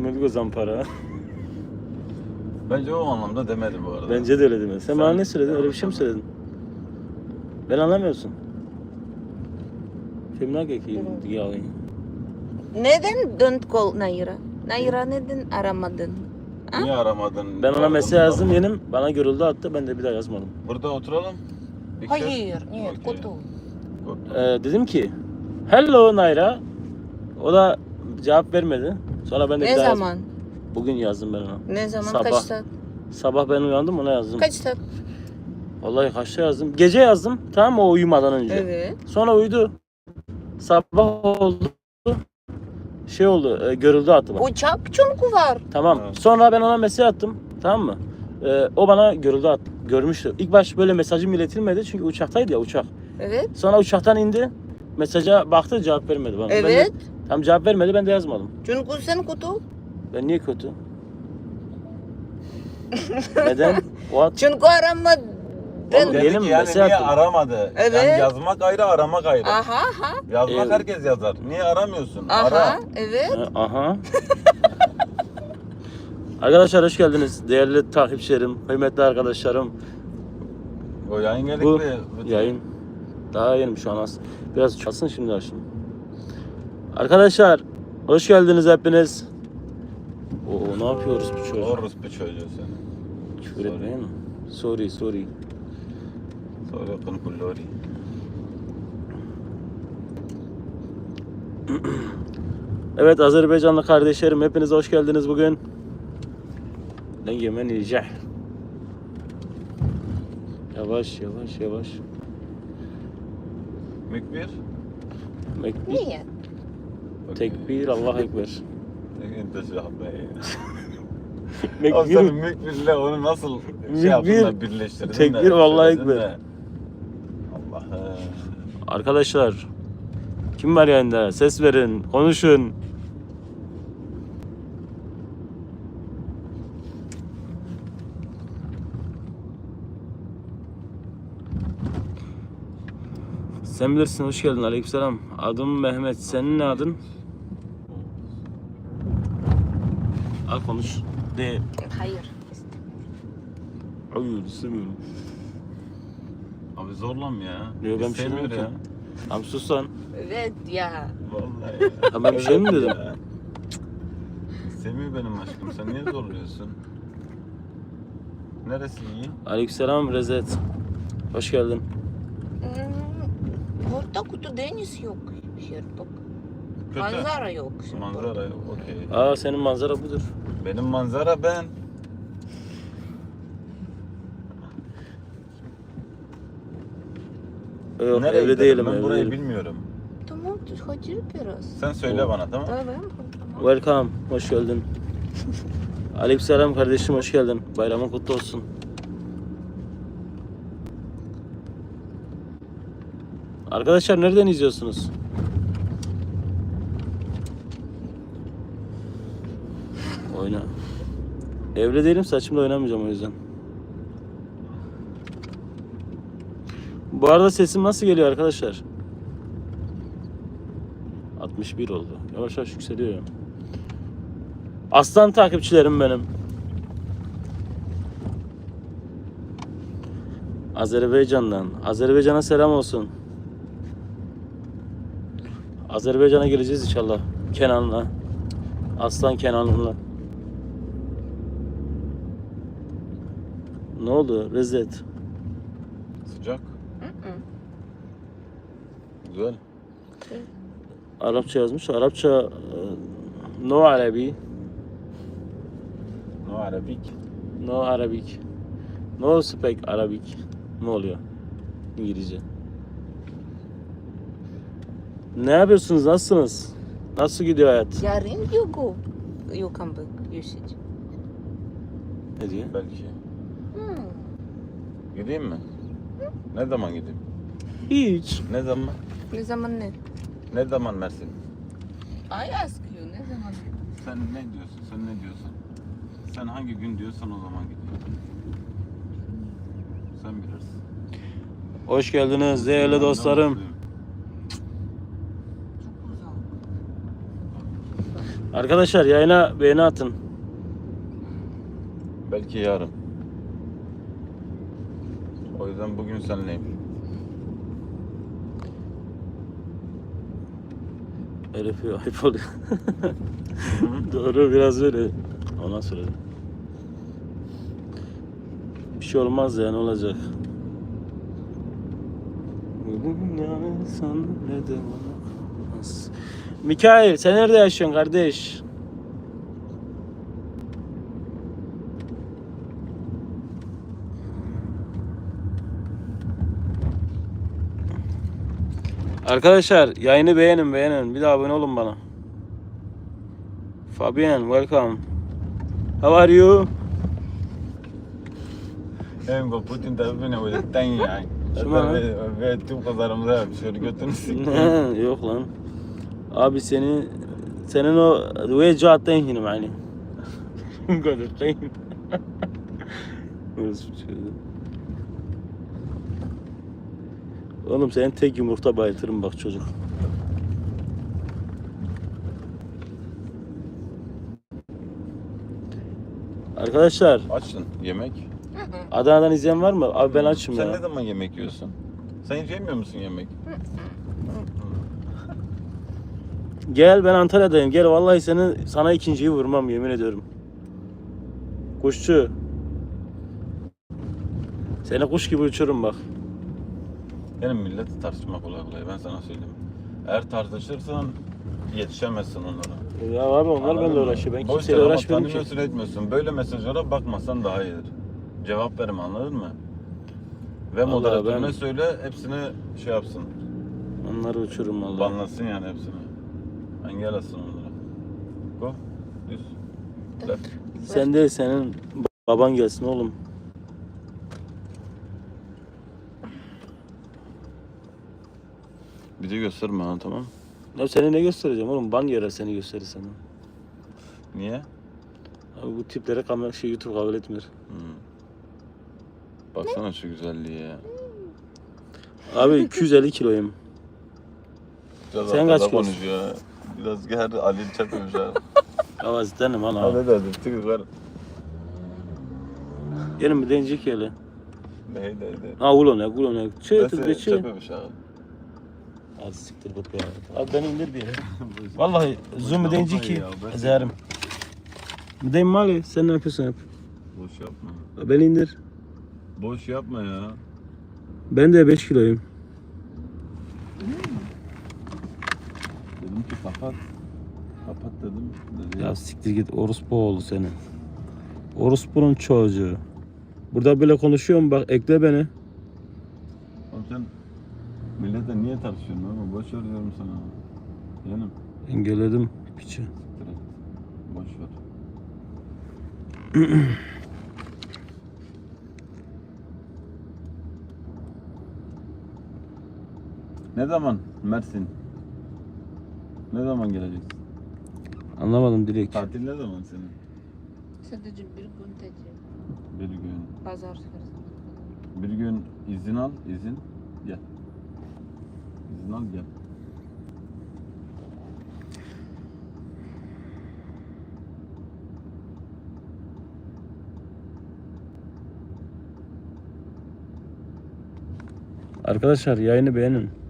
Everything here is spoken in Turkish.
Sömürdük o zampara. Bence o anlamda demedi bu arada. Bence de öyle demedi. Sen, Sen- bana ne söyledin? Öyle bir şey mi söyledin? Ben anlamıyorsun. Filmler ki yağı. Neden don't call Naira? Naira neden aramadın? Niye aramadın? Ben ona Aradın mesaj mı? yazdım yenim. Bana görüldü attı. Ben de bir daha yazmadım. Burada oturalım. Bir kez. Hayır, нет, Okey. kutu. Kutu. Ee, dedim ki Hello Nayra. O da cevap vermedi. Sonra ben de bir Ne daha yazdım. zaman? Bugün yazdım ben ona. Ne zaman? Sabah. Kaç saat? Sabah ben uyandım ona yazdım. Kaç saat? Vallahi kaçta yazdım? Gece yazdım. Tamam mı o uyumadan önce. Evet. Sonra uyudu. Sabah oldu. Şey oldu. E, görüldü attı bana. Uçak çünkü var. Tamam. Evet. Sonra ben ona mesaj attım. Tamam mı? Ee, o bana görüldü attı. Görmüştü. İlk baş böyle mesajım iletilmedi çünkü uçaktaydı ya uçak. Evet. Sonra uçaktan indi. Mesaja baktı cevap vermedi bana. Ben de- Evet. Tam cevap vermedi ben de yazmadım. Çünkü sen kutu. Ben niye kötü? Neden? What? Çünkü aramadın. Oğlum, Dedi diyelim ki mi? yani niye attım. aramadı? Evet. Yani yazmak ayrı aramak ayrı. Aha aha. Yazmak Evet. herkes yazar. Niye aramıyorsun? Aha. Ara. Evet. Ha, Aha. Arkadaşlar hoş geldiniz. Değerli takipçilerim, kıymetli arkadaşlarım. O yayın geldik Bu yayın daha yenim şu an az. Biraz çalsın şimdi açtım. Arkadaşlar hoş geldiniz hepiniz. Oo ne yapıyoruz bu çocuk? Orospu çocuğu seni. Küfür etmeyin mi? Sorry sorry. Sonra kın kullori. Evet Azerbaycanlı kardeşlerim hepiniz hoş geldiniz bugün. Lan yemen yiyecek. Yavaş yavaş yavaş. Mükbir. Mekbir. Niye? Tekbir Allah ekber. Silah be. Oğlum sen Mekbir. mükbirle onu nasıl şey yaptın da birleştirdin de, tekbir, vallahi söyledin ekber. de. Allah'ım. Arkadaşlar kim var yanında? Ses verin, konuşun. Sen bilirsin, hoş geldin. Aleykümselam. Adım Mehmet. Senin ne adın? Al konuş. De. Hayır. Hayır, istemiyorum. Abi zorlam ya. Yok, ben bir şey İstemiyor demedim ya. ki. Tamam sus lan. Evet ya. Vallahi ya. Ha, ben bir şey mi dedim? Ya. Benim aşkım sen niye zorluyorsun? Neresi iyi? Aleykümselam Rezet. Hoş geldin. Hmm, Burada kutu deniz yok. Her bak. Kötü. Manzara yok. Manzara yok okey. Aa senin manzara budur. Benim manzara ben. Yok Nereye evli gidelim? değilim Ben evli burayı değilim. bilmiyorum. Tamam, hadi biraz. Sen söyle bana tamam Tamam. tamam. Welcome. Hoş geldin. Aleykümselam kardeşim hoş geldin. Bayramın kutlu olsun. Arkadaşlar nereden izliyorsunuz? Oyna. Evli değilim saçımla oynamayacağım o yüzden. Bu arada sesim nasıl geliyor arkadaşlar? 61 oldu. Yavaş yavaş yükseliyor. Aslan takipçilerim benim. Azerbaycan'dan. Azerbaycan'a selam olsun. Azerbaycan'a geleceğiz inşallah. Kenan'la. Aslan Kenan'la. Ne oldu? Rezet. Sıcak. Hı-hı. Güzel. Arapça yazmış. Arapça e, no Arabi. No Arabik. No Arabic. No speak Arabic. Ne oluyor? İngilizce. Ne yapıyorsunuz? Nasılsınız? Nasıl gidiyor hayat? Yarın you go. You come back. You sit. Ne diyor? Belki. Hmm. Gideyim mi? Ne zaman gideyim? Hiç. Ne zaman? Ne zaman ne? Ne zaman Mersin? I ask you ne zaman? Sen ne diyorsun? Sen ne diyorsun? Sen hangi gün diyorsan o zaman gidiyorum. Sen bilirsin. Hoş geldiniz değerli Ben de dostlarım. mutluyum. Çok uzak. Arkadaşlar yayına beğeni atın. Belki yarın. O yüzden bugün senleyim. Herif ayıp oluyor. Doğru biraz öyle. Ona söyledim. Bir şey olmaz olacak? Yani kalmaz. Mikail sen nerede yaşıyorsun kardeş? Arkadaşlar yayını beğenin beğenin. Bir daha abone olun bana. Fabian welcome. How are you? Hem bu Putin tabi ne böyle tan yani. Ve tüm kazarımıza yapışıyor götünü sikeyim. Yok lan. Abi seni senin o ve cahatten yani. Götürteyim. Orası bir şey. Oğlum senin tek yumurta bayıltırım bak çocuk. Arkadaşlar Açsın yemek. Adana'dan izleyen var mı? Abi ben açım Sen ya. ne zaman yemek yiyorsun? Sen hiç yemiyor musun yemek? Gel ben Antalya'dayım. Gel vallahi seni sana ikinciyi vurmam yemin ediyorum. Kuşçu. Seni kuş gibi uçururum bak. Benim millet tartışma kolay kolay ben sana söyleyeyim. Eğer tartışırsan yetişemezsin onlara. Ya abi onlar Anladın benimle uğraşıyor. Ben Boş kimseyle ama uğraşmıyorum ki. tanımıyorsun etmiyorsun. Böyle mesajlara bakmasan daha iyidir. Cevap verme anladın mı? Ve Vallahi moderatörüne ben- söyle hepsini şey yapsın. Onları uçururum vallahi. Banlasın yani hepsini. Engel atsın onlara. Go. Düz. Left. Sen değil senin baban gelsin oğlum. Bir de gösterme ha tamam. Ya seni ne göstereceğim oğlum? Ban yere seni gösterir sana. Niye? Abi bu tiplere kamera şey YouTube kabul etmiyor. Hmm. Baksana şu güzelliğe ya. Abi 250 kiloyum. Biraz Sen kaç kilosun? konuşuyor ha. Biraz gel Ali çakmış ha. Avazdanım ana. Hadi hadi tık ver. Gelin bir deneyecek hele. Neydi neydi. Ha ulan ya ulan ya. Çığ tır çığ. çakmış ha. Hadi siktir git ya. Abi beni indir bir yere. Vallahi zoom deneyecek ki ezerim. Müdeyim mali sen ne yapıyorsun yap. Boş yapma. Beni indir. Boş yapma ya. Ben de 5 kiloyum. Dedim ki kapat. Kapat dedim. Dedi. Ya siktir git orospu oğlu senin. Orospu'nun çocuğu. Burada böyle konuşuyorum bak ekle beni. Oğlum sen milletle niye tartışıyorsun ama boş ver diyorum sana. Yanım. Engelledim piçi. Siktir et. Boş ver. ne zaman Mersin? Ne zaman geleceksin? Anlamadım Dilek. Tatil ne zaman senin? Sadece bir gün tatil. Bir gün. Pazar Bir gün izin al, izin gel. İzin al. Arkadaşlar yayını beğenin.